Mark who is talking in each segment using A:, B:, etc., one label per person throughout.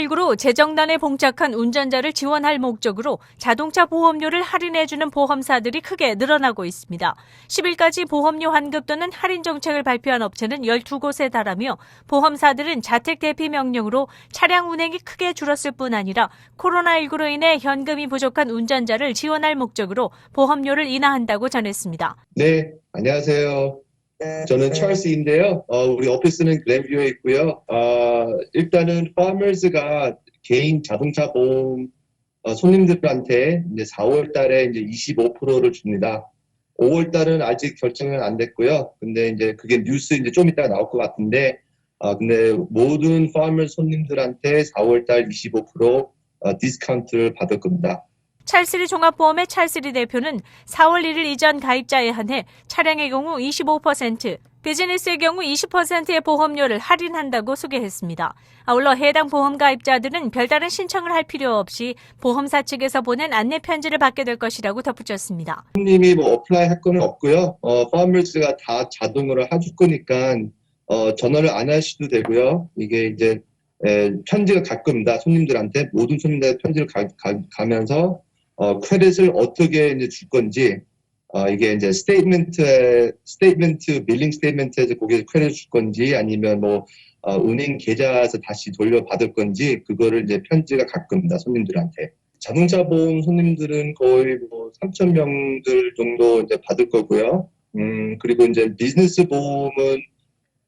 A: 코로나19로 재정난에 봉착한 운전자를 지원할 목적으로 자동차 보험료를 할인해주는 보험사들이 크게 늘어나고 있습니다. 10일까지 보험료 환급 또는 할인 정책을 발표한 업체는 12곳에 달하며 보험사들은 자택 대피 명령으로 차량 운행이 크게 줄었을 뿐 아니라 코로나19로 인해 현금이 부족한 운전자를 지원할 목적으로 보험료를 인하한다고 전했습니다.
B: 네, 안녕하세요. 저는 찰스인데요. 어, 우리 오피스는 글램뷰에 있고요. 어, 일단은 파머스가 개인 자동차 보험 어, 손님들한테 이제 4월 달에 이제 25%를 줍니다. 5월 달은 아직 결정은 안 됐고요. 근데 이제 그게 뉴스 이제 좀 이따가 나올 것 같은데, 어, 근데 모든 파머 손님들한테 4월 달 25% 어, 디스카운트를 받을 겁니다.
A: 찰스리 종합보험의 찰스리 대표는 4월 1일 이전 가입자에 한해 차량의 경우 25%, 비즈니스의 경우 20%의 보험료를 할인한다고 소개했습니다. 아울러 해당 보험 가입자들은 별다른 신청을 할 필요 없이 보험사 측에서 보낸 안내 편지를 받게 될 것이라고 덧붙였습니다.
B: 손님이 뭐 어플라이 할 거는 없고요. 어, 파머스가 다 자동으로 해줄 거니까 어, 전화를 안 하셔도 되고요. 이게 이제 에, 편지가 갈 겁니다. 손님들한테 모든 손님들한테 편지를 가, 면서 어, 크레딧을 어떻게 이제 줄 건지 어, 이게 이제 스테이트먼트에 스테이트먼트 빌링 스테이트먼트에서 거기에 크레딧 줄 건지 아니면 뭐 어, 은행 계좌에서 다시 돌려받을 건지 그거를 이제 편지가 갈 겁니다. 손님들한테. 자동차 보험 손님들은 거의 뭐 3천 명들 정도 이제 받을 거고요. 음, 그리고 이제 비즈니스 보험은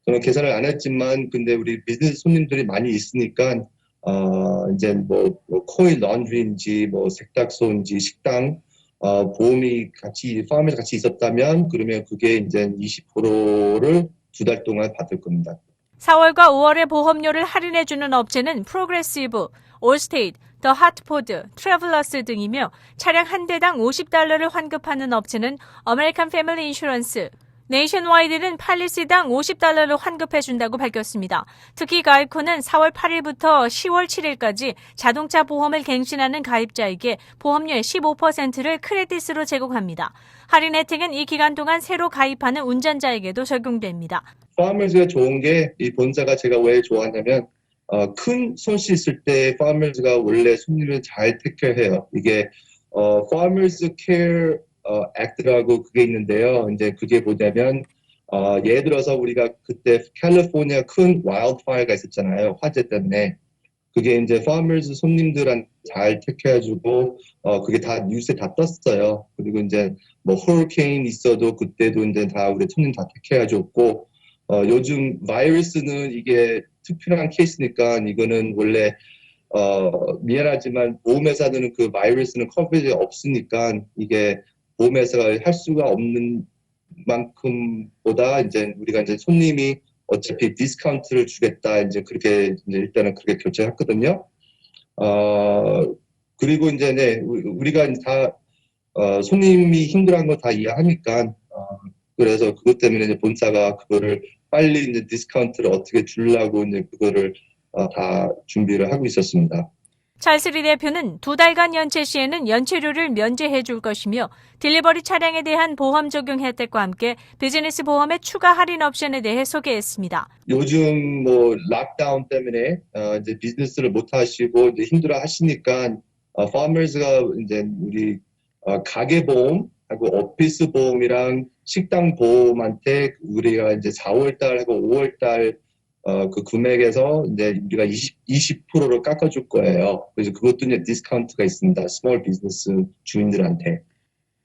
B: 저는 계산을 안 했지만, 근데 우리 비즈니스 손님들이 많이 있으니까, 어, 이제 뭐, 뭐 코일 런드리인지, 뭐 세탁소인지, 식당, 어, 보험이 같이, 파업에서 같이 있었다면, 그러면 그게 이제 20%를 두 달 동안 받을 겁니다.
A: 4월과 5월에 보험료를 할인해주는 업체는 프로그레시브, 올스테이트, 더 하트포드, 트래블러스 등이며 차량 한 대당 50달러를 환급하는 업체는 아메리칸 패밀리 인슈런스, 네이션와이드는 팔리스당 50달러를 환급해준다고 밝혔습니다. 특히 가입코는 4월 8일부터 10월 7일까지 자동차 보험을 갱신하는 가입자에게 보험료의 15%를 크레딧으로 제공합니다. 할인 혜택은 이 기간 동안 새로 가입하는 운전자에게도 적용됩니다.
B: 파머즈가 좋은 게 이 본사가 제가 왜 좋아하냐면 어, 큰 손실 있을 때 파머즈가 원래 손님을 잘 택해해요. 이게 어, Farmers Care 어, Act라고 그게 있는데요. 이제 그게 뭐냐면 어, 예를 들어서 우리가 그때 캘리포니아 큰 와일드파이어가 있었잖아요. 화재 때문에. 그게 이제 farmers 손님들한테 잘 택해가지고 어 그게 다 뉴스에 다 떴어요. 그리고 이제 뭐 허리케인 있어도 그때도 이제 다 우리 손님 다 택해가지고 어 요즘 바이러스는 이게 특별한 케이스니까 이거는 원래 어 미안하지만 보험회사들은 그 바이러스는 커버리지 없으니까 이게 보험회사가 할 수가 없는 만큼보다 이제 우리가 이제 손님이 어차피 디스카운트를 주겠다 이제 그렇게 이제 일단은 그렇게 결정했거든요. 어 그리고 이제 네, 우- 우리가 이제 다 어, 손님이 힘들어하는 거다 이해하니까 어, 그래서 그것 때문에 이제 본사가 그거를 빨리 이제 디스카운트를 어떻게 주려고 이제 그거를 어, 다 준비를 하고 있었습니다.
A: 찰스리 대표는 두 달간 연체 시에는 연체료를 면제해 줄 것이며 딜리버리 차량에 대한 보험 적용 혜택과 함께 비즈니스 보험의 추가 할인 옵션에 대해 소개했습니다.
B: 요즘 뭐 락다운 때문에 어, 이제 비즈니스를 못 하시고 이제 힘들어 하시니까 어, farmers가 이제 우리 어, 가게 보험하고 오피스 보험이랑 식당 보험한테 우리가 이제 4월 달하고 5월 달 어, 그 금액에서 이제 우리가 20, 20%를 깎아줄 거예요. 그래서 그것도 이제 디스카운트가 있습니다. 스몰 비즈니스 주인들한테.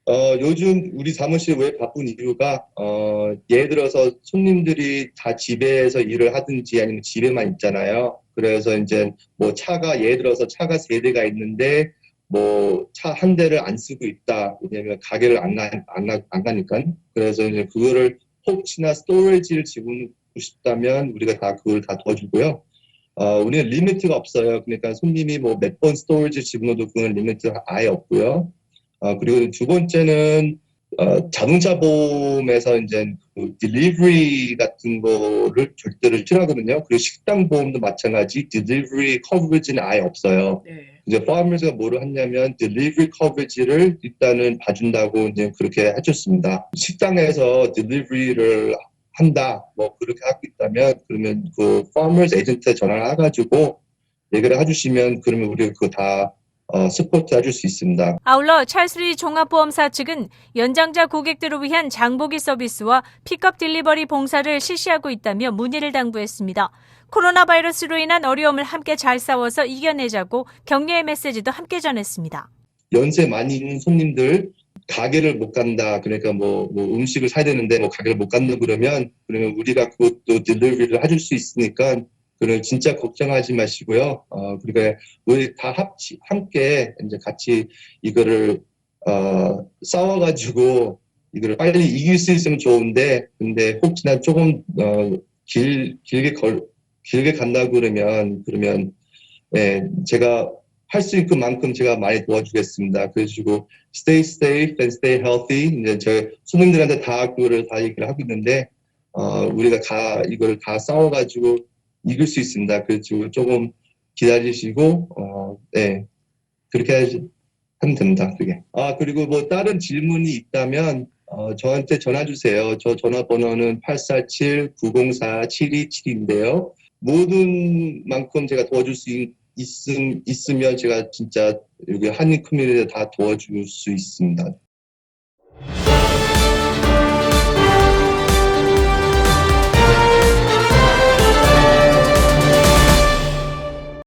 B: 어, 요즘 우리 사무실 왜 바쁜 이유가, 어, 예를 들어서 손님들이 다 집에서 일을 하든지 아니면 집에만 있잖아요. 그래서 이제 뭐 차가, 예를 들어서 차가 세 대가 있는데, 뭐 차 한 대를 안 쓰고 있다. 왜냐면 가게를 안, 가, 안, 가, 안 가니까. 그래서 이제 그거를 혹시나 스토리지를 집어넣고 싶다면 우리가 다 그걸 다 도와주고요. 어, 우리는 리미트가 없어요. 그러니까 손님이 뭐 몇 번 스토리지 집어넣어도 그건 리미트 아예 없고요. 어, 그리고 두 번째는 어, 자동차 보험에서 이제 그 딜리버리 같은 거를 절대로 싫어하거든요. 그리고 식당 보험도 마찬가지 딜리버리 커버리지는 아예 없어요.
C: 네.
B: 이제 파머즈가 뭐를 했냐면 딜리버리 커버리지를 일단은 봐준다고 이제 그렇게 해줬습니다. 식당에서 딜리버리를 한다, 뭐 그렇게 하고 있다면 그러면 그 farmers 에이전트에 전화를 해가지고 얘기를 해주시면 그러면 우리가 그거 다 어, 스포트 해줄 수 있습니다.
A: 아울러 찰스리 종합보험사 측은 연장자 고객들을 위한 장보기 서비스와 픽업 딜리버리 봉사를 실시하고 있다며 문의를 당부했습니다. 코로나 바이러스로 인한 어려움을 함께 잘 싸워서 이겨내자고 격려의 메시지도 함께 전했습니다.
B: 연세 많이 있는 손님들 가게를 못 간다. 그러니까 뭐, 뭐 음식을 사야 되는데 뭐 가게를 못 간다 그러면 그러면 우리가 그것도 딜리버리를 해줄 수 있으니까 그는 진짜 걱정하지 마시고요. 어, 그러니까 우리 다 합치, 함께 이제 같이 이거를 어, 싸워가지고 이거를 빨리 이길 수 있으면 좋은데 근데 혹시나 조금 어, 길 길게 걸 길게 간다 그러면 그러면 예, 제가 할 수 있는 만큼 제가 많이 도와주겠습니다. 그래가지고 stay safe and stay healthy. 이제 저 손님들한테 다 그거를 다 얘기를 하고 있는데 어, 우리가 다 이걸 다 싸워가지고 이길 수 있습니다. 그래가지고 조금 기다리시고 어, 네 그렇게 하면 됩니다. 그게. 아 그리고 뭐 다른 질문이 있다면 어, 저한테 전화 주세요. 저 전화번호는 847-904-7272인데요. 모든 만큼 제가 도와줄 수 있, 있음, 있으면 제가 진짜 여기 한인 커뮤니티에 다 도와줄 수 있습니다.